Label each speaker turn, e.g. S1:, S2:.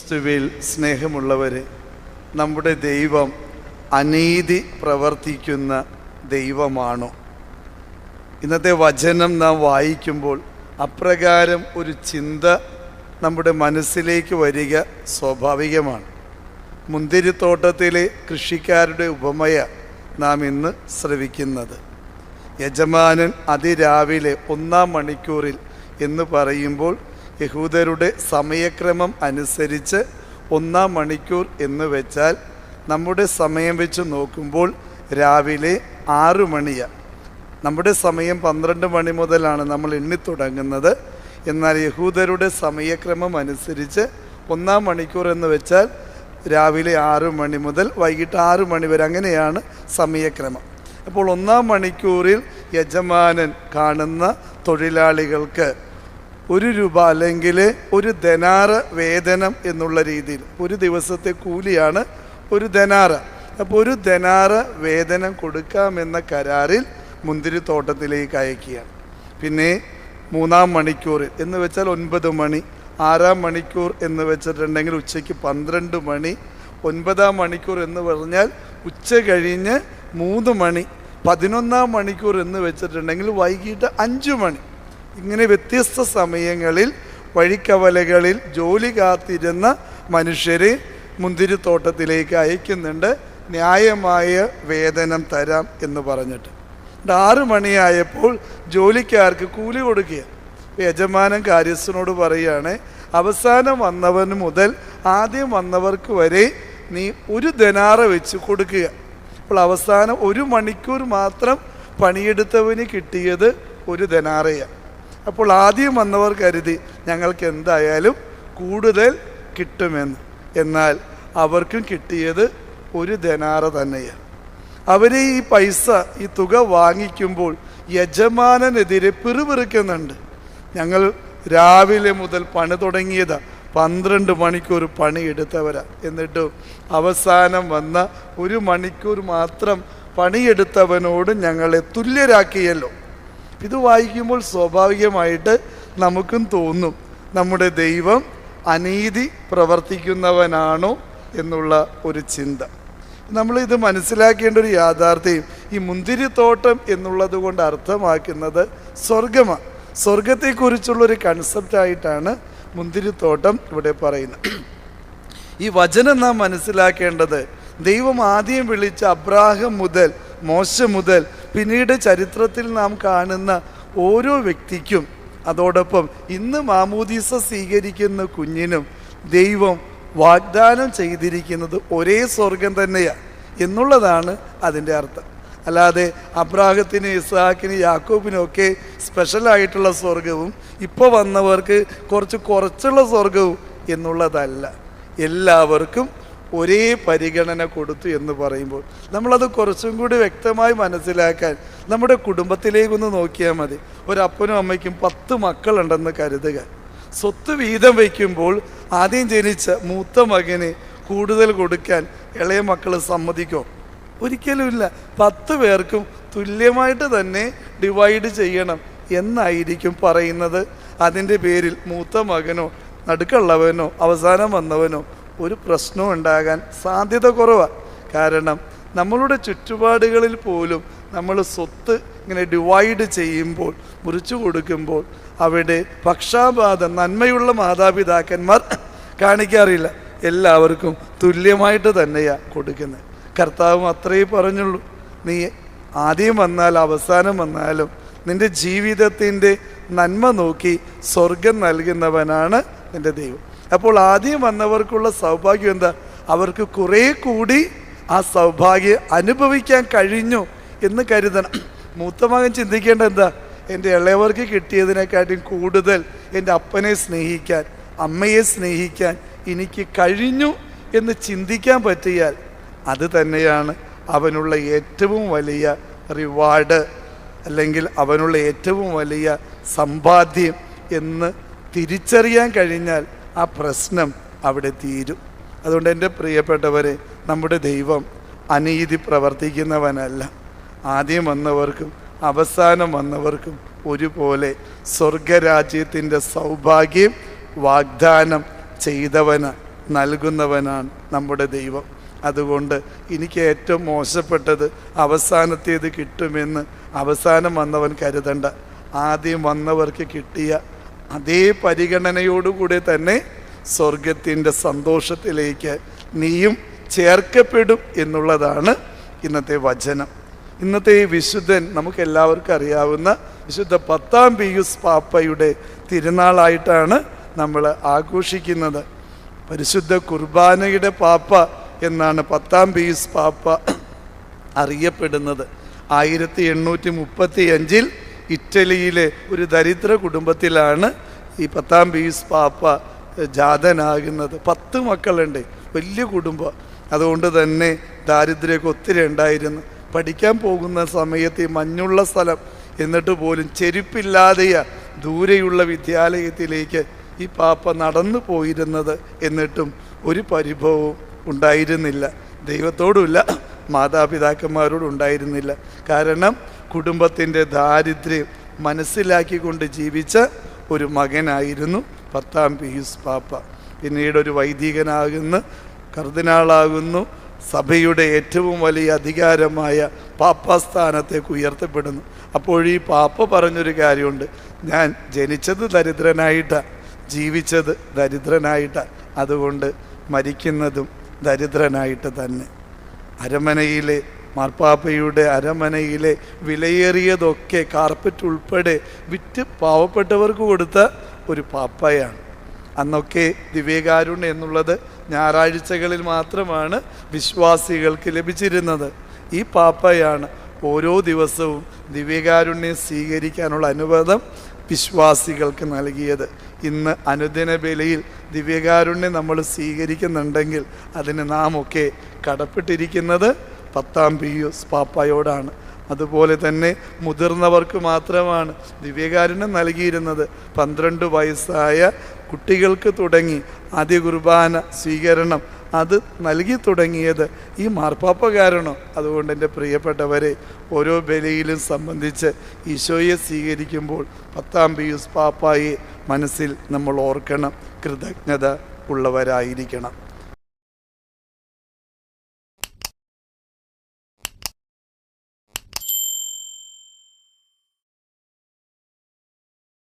S1: ക്രിസ്തുവിൽ സ്നേഹമുള്ളവരെ നമ്മുടെ ദൈവം അനീതി പ്രവർത്തിക്കുന്ന ദൈവമാണോ? ഇന്നത്തെ വചനം നാം വായിക്കുമ്പോൾ അപ്രകാരം ഒരു ചിന്ത നമ്മുടെ മനസ്സിലേക്ക് വരിക സ്വാഭാവികമാണ്. മുന്തിരിത്തോട്ടത്തിലെ കൃഷിക്കാരുടെ ഉപമയ നാം ഇന്ന് ശ്രവിക്കുന്നത്. യജമാനൻ അതിരാവിലെ ഒന്നാം മണിക്കൂറിൽ എന്ന് പറയുമ്പോൾ യഹൂദരുടെ സമയക്രമം അനുസരിച്ച് ഒന്നാം മണിക്കൂർ എന്ന് വെച്ചാൽ നമ്മുടെ സമയം വെച്ച് നോക്കുമ്പോൾ രാവിലെ ആറു മണിയാണ് നമ്മുടെ സമയം പന്ത്രണ്ട് മണി മുതലാണ് നമ്മൾ എണ്ണി തുടങ്ങുന്നത്. എന്നാൽ യഹൂദരുടെ സമയക്രമം അനുസരിച്ച് ഒന്നാം മണിക്കൂർ എന്ന് വെച്ചാൽ രാവിലെ ആറ് മണി മുതൽ വൈകിട്ട് ആറ് മണി വരെ അങ്ങനെയാണ് സമയക്രമം. അപ്പോൾ ഒന്നാം മണിക്കൂറിൽ യജമാനൻ കാണുന്ന തൊഴിലാളികൾക്ക് ഒരു രൂപ അല്ലെങ്കിൽ ഒരു ധനാറ് വേതനം എന്നുള്ള രീതിയിൽ. ഒരു ദിവസത്തെ കൂലിയാണ് ഒരു ധനാറ് അപ്പോൾ ഒരു ധനാറ് വേതനം കൊടുക്കാമെന്ന കരാറിൽ മുന്തിരിത്തോട്ടത്തിലേക്ക് അയക്കുകയാണ്. പിന്നെ മൂന്നാം മണിക്കൂർ എന്ന് വെച്ചാൽ ഒൻപത് മണി ആറാം മണിക്കൂർ എന്ന് വെച്ചിട്ടുണ്ടെങ്കിൽ ഉച്ചയ്ക്ക് പന്ത്രണ്ട് മണി ഒൻപതാം മണിക്കൂർ എന്ന് പറഞ്ഞാൽ ഉച്ച കഴിഞ്ഞ് മൂന്ന് മണി പതിനൊന്നാം മണിക്കൂർ എന്ന് വെച്ചിട്ടുണ്ടെങ്കിൽ വൈകിട്ട് അഞ്ച് മണി. ഇങ്ങനെ വ്യത്യസ്ത സമയങ്ങളിൽ വഴിക്കവലകളിൽ ജോലി കാത്തിരുന്ന മനുഷ്യരെ മുന്തിരിത്തോട്ടത്തിലേക്ക് അയക്കുന്നുണ്ട്. ന്യായമായ വേതനം തരാം എന്ന് പറഞ്ഞിട്ട്. ആറ് മണിയായപ്പോൾ ജോലിക്കാർക്ക് കൂലി കൊടുക്കുക. യജമാനൻ കാര്യസ്ഥനോട് പറയുകയാണ് അവസാനം വന്നവന് മുതൽ ആദ്യം വന്നവർക്ക് വരെ നീ ഒരു ധനാറ വെച്ച് കൊടുക്കുക. അപ്പോൾ അവസാനം ഒരു മണിക്കൂർ മാത്രം പണിയെടുത്തവന് കിട്ടിയത് ഒരു ധനാറയാണ്. അപ്പോൾ ആദ്യം വന്നവർ കരുതി ഞങ്ങൾക്ക് എന്തായാലും കൂടുതൽ കിട്ടുമെന്ന്. എന്നാൽ അവർക്കും കിട്ടിയത് ഒരു ധനാറ തന്നെയാണ്. അവരെ ഈ പൈസ ഈ തുക വാങ്ങിക്കുമ്പോൾ യജമാനനെതിരെ പിറുപിറുക്കുന്നുണ്ട്. ഞങ്ങൾ രാവിലെ മുതൽ പണി തുടങ്ങിയതാ. പന്ത്രണ്ട് മണിക്കൂർ പണി പണിയെടുത്തവരാ എന്നിട്ടും അവസാനം വന്ന ഒരു മണിക്കൂർ മാത്രം പണിയെടുത്തവനോട് ഞങ്ങളെ തുല്യരാക്കിയല്ലോ. ഇത് വായിക്കുമ്പോൾ സ്വാഭാവികമായിട്ട് നമുക്കും തോന്നും നമ്മുടെ ദൈവം അനീതി പ്രവർത്തിക്കുന്നവനാണോ? എന്നുള്ള ഒരു ചിന്ത. നമ്മൾ ഇത് മനസ്സിലാക്കേണ്ട ഒരു യാഥാർത്ഥ്യം ഈ മുന്തിരിത്തോട്ടം എന്നുള്ളത് കൊണ്ട് അർത്ഥമാക്കുന്നത് സ്വർഗമാണ് സ്വർഗത്തെക്കുറിച്ചുള്ളൊരു കൺസെപ്റ്റായിട്ടാണ് മുന്തിരിത്തോട്ടം ഇവിടെ പറയുന്നത്. ഈ വചനം നാം മനസ്സിലാക്കേണ്ടത് ദൈവം ആദ്യം വിളിച്ച അബ്രാഹം മുതൽ മോശം മുതൽ പിന്നീട് ചരിത്രത്തിൽ നാം കാണുന്ന ഓരോ വ്യക്തിക്കും അതോടൊപ്പം ഇന്ന് മാമൂദീസ സ്വീകരിക്കുന്ന കുഞ്ഞിനും ദൈവം വാഗ്ദാനം ചെയ്തിരിക്കുന്നത് ഒരേ സ്വർഗം തന്നെയാണ് എന്നുള്ളതാണ് അതിന്റെ അർത്ഥം. അല്ലാതെ അബ്രാഹത്തിന് ഇസാഖിന് യാക്കൂബിനൊക്കെ സ്പെഷ്യലായിട്ടുള്ള സ്വർഗവും ഇപ്പോൾ വന്നവർക്ക് കുറച്ച് കുറച്ചുള്ള സ്വർഗവും എന്നുള്ളതല്ല. എല്ലാവർക്കും ഒരേ പരിഗണന കൊടുത്തു എന്ന് പറയുമ്പോൾ നമ്മളത് കുറച്ചും കൂടി വ്യക്തമായി മനസ്സിലാക്കാൻ നമ്മുടെ കുടുംബത്തിലേക്കൊന്ന് നോക്കിയാൽ മതി. ഒരപ്പനും അമ്മയ്ക്കും പത്ത് മക്കളുണ്ടെന്ന് കരുതുക. സ്വത്ത് വീതം വയ്ക്കുമ്പോൾ ആദ്യം ജനിച്ച മൂത്ത മകന് കൂടുതൽ കൊടുക്കാൻ ഇളയ മക്കൾ സമ്മതിക്കോ? ഒരിക്കലുമില്ല പത്ത് പേർക്കും തുല്യമായിട്ട് തന്നെ ഡിവൈഡ് ചെയ്യണം എന്നായിരിക്കും പറയുന്നത്. അതിന്റെ പേരിൽ മൂത്ത മകനോ നടുക്കുള്ളവനോ അവസാനം വന്നവനോ ഒരു പ്രശ്നവും ഉണ്ടാകാൻ സാധ്യത കുറവാണ് കാരണം നമ്മളുടെ ചുറ്റുപാടുകളിൽ പോലും നമ്മൾ സ്വത്ത് ഇങ്ങനെ ഡിവൈഡ് ചെയ്യുമ്പോൾ മുറിച്ചു കൊടുക്കുമ്പോൾ അവിടെ പക്ഷാപാതം നന്മയുള്ള മാതാപിതാക്കന്മാർ കാണിക്കാറില്ല. എല്ലാവർക്കും തുല്യമായിട്ട് തന്നെയാണ് കൊടുക്കുന്നത്. കർത്താവും അത്രയേ പറഞ്ഞുള്ളൂ. നീ ആദ്യം വന്നാൽ അവസാനം വന്നാലും നിന്റെ ജീവിതത്തിന്റെ നന്മ നോക്കി സ്വർഗം നൽകുന്നവനാണ് നിന്റെ ദൈവം. അപ്പോൾ ആദ്യം വന്നവർക്കുള്ള സൗഭാഗ്യം എന്താ? അവർക്ക് കുറേ കൂടി ആ സൗഭാഗ്യം അനുഭവിക്കാൻ കഴിഞ്ഞു എന്ന് കരുതണം. മൂത്ത മകൻ ചിന്തിക്കേണ്ട എന്താ? എന്റെ ഇളയവർക്ക് കിട്ടിയതിനെക്കാട്ടും കൂടുതൽ എന്റെ അപ്പനെ സ്നേഹിക്കാൻ അമ്മയെ സ്നേഹിക്കാൻ എനിക്ക് കഴിഞ്ഞു എന്ന് ചിന്തിക്കാൻ പറ്റിയാൽ അത് തന്നെയാണ് അവനുള്ള ഏറ്റവും വലിയ റിവാർഡ് അല്ലെങ്കിൽ അവനുള്ള ഏറ്റവും വലിയ സമ്പാദ്യം എന്ന് തിരിച്ചറിയാൻ കഴിഞ്ഞാൽ ആ പ്രശ്നം അവിടെ തീരും. അതുകൊണ്ട് എന്റെ പ്രിയപ്പെട്ടവരെ നമ്മുടെ ദൈവം അനീതി പ്രവർത്തിക്കുന്നവനല്ല. ആദ്യം വന്നവർക്കും അവസാനം വന്നവർക്കും ഒരുപോലെ സ്വർഗരാജ്യത്തിന്റെ സൗഭാഗ്യം വാഗ്ദാനം ചെയ്തവന് നൽകുന്നവനാണ് നമ്മുടെ ദൈവം. അതുകൊണ്ട് എനിക്ക് ഏറ്റവും മോശപ്പെട്ടത് അവസാനത്തേത് കിട്ടുമെന്ന് അവസാനം വന്നവൻ കരുതണ്ട. ആദ്യം വന്നവർക്ക് കിട്ടിയ അതേ പരിഗണനയോടുകൂടി തന്നെ സ്വർഗത്തിന്റെ സന്തോഷത്തിലേക്ക് നീയും ചേർക്കപ്പെടും എന്നുള്ളതാണ് ഇന്നത്തെ വചനം. ഇന്നത്തെ വിശുദ്ധൻ നമുക്ക് എല്ലാവർക്കും അറിയാവുന്ന വിശുദ്ധ പത്താം പിയൂസ് പാപ്പയുടെ തിരുനാളായിട്ടാണ് നമ്മൾ ആഘോഷിക്കുന്നത്. പരിശുദ്ധ കുർബാനയുടെ പാപ്പ എന്നാണ് പത്താം പിയൂസ് പാപ്പ അറിയപ്പെടുന്നത്. ആയിരത്തി എണ്ണൂറ്റി മുപ്പത്തി അഞ്ചിൽ ഇറ്റലിയിലെ ഒരു ദരിദ്ര കുടുംബത്തിലാണ് ഈ പത്താം പീസ് പാപ്പ ജാതനാകുന്നത്. പത്ത് മക്കളുണ്ട്. വലിയ കുടുംബം. അതുകൊണ്ട് തന്നെ ദാരിദ്ര്യമൊക്കെ ഒത്തിരി ഉണ്ടായിരുന്നു. പഠിക്കാൻ പോകുന്ന സമയത്ത് ഈ മഞ്ഞുള്ള സ്ഥലം എന്നിട്ട് പോലും ചെരുപ്പില്ലാതെയാ ദൂരെയുള്ള വിദ്യാലയത്തിലേക്ക് ഈ പാപ്പ നടന്നു പോയിരുന്നത് എന്നിട്ടും ഒരു പരിഭവവും ഉണ്ടായിരുന്നില്ല. ദൈവത്തോടുമില്ല മാതാപിതാക്കന്മാരോടും ഉണ്ടായിരുന്നില്ല. കാരണം കുടുംബത്തിന്റെ ദാരിദ്ര്യം മനസ്സിലാക്കിക്കൊണ്ട് ജീവിച്ച ഒരു മകനായിരുന്നു പത്താം പീയൂസ് പാപ്പ. പിന്നീട് ഒരു വൈദികനാകുന്നു കർദിനാളാകുന്നു. സഭയുടെ ഏറ്റവും വലിയ അധികാരമായ പാപ്പാസ്ഥാനത്തേക്ക് ഉയർത്തപ്പെടുന്നു. അപ്പോൾ ഈ പാപ്പ പറഞ്ഞൊരു കാര്യമുണ്ട്. ഞാൻ ജനിച്ചത് ദരിദ്രനായിട്ടാണ് ജീവിച്ചത് ദരിദ്രനായിട്ടാണ് അതുകൊണ്ട് മരിക്കുന്നതും ദരിദ്രനായിട്ട് തന്നെ. അരമനയിലെ മാർപ്പാപ്പയുടെ അരമനയിലെ വിലയേറിയതൊക്കെ കാർപ്പറ്റ് ഉൾപ്പെടെ വിറ്റ് പാവപ്പെട്ടവർക്ക് കൊടുത്ത ഒരു പാപ്പയാണ്. അന്നൊക്കെ ദിവ്യകാരുണ്യം എന്നുള്ളത് ഞായറാഴ്ചകളിൽ മാത്രമാണ് വിശ്വാസികൾക്ക് ലഭിച്ചിരുന്നത്. ഈ പാപ്പയാണ് ഓരോ ദിവസവും ദിവ്യകാരുണ്യം സ്വീകരിക്കാനുള്ള അനുവാദം വിശ്വാസികൾക്ക് നൽകിയത്. ഇന്ന് അനുദിന ബലിയിൽ ദിവ്യകാരുണ്യം നമ്മൾ സ്വീകരിക്കുന്നുണ്ടെങ്കിൽ അതിന് നാം ഒക്കെ കടപ്പെട്ടിരിക്കുന്നത് പത്താം പിയൂസ് പാപ്പായോടാണ്. അതുപോലെ തന്നെ മുതിർന്നവർക്ക് മാത്രമാണ് ദിവ്യകാരുണ്യം നൽകിയിരുന്നത്. പന്ത്രണ്ട് വയസ്സായ കുട്ടികൾക്ക് തുടങ്ങി ആദ്യ കുർബാന സ്വീകരണം അത് നൽകി തുടങ്ങിയത് ഈ മാർപ്പാപ്പ കാരണം. അതുകൊണ്ട് എന്റെ പ്രിയപ്പെട്ടവരെ ഓരോ ബലിയിലും സംബന്ധിച്ച് ഈശോയെ സ്വീകരിക്കുമ്പോൾ പത്താം പിയൂസ് പാപ്പായെ മനസ്സിൽ നമ്മൾ ഓർക്കണം. കൃതജ്ഞത ഉള്ളവരായിരിക്കണം.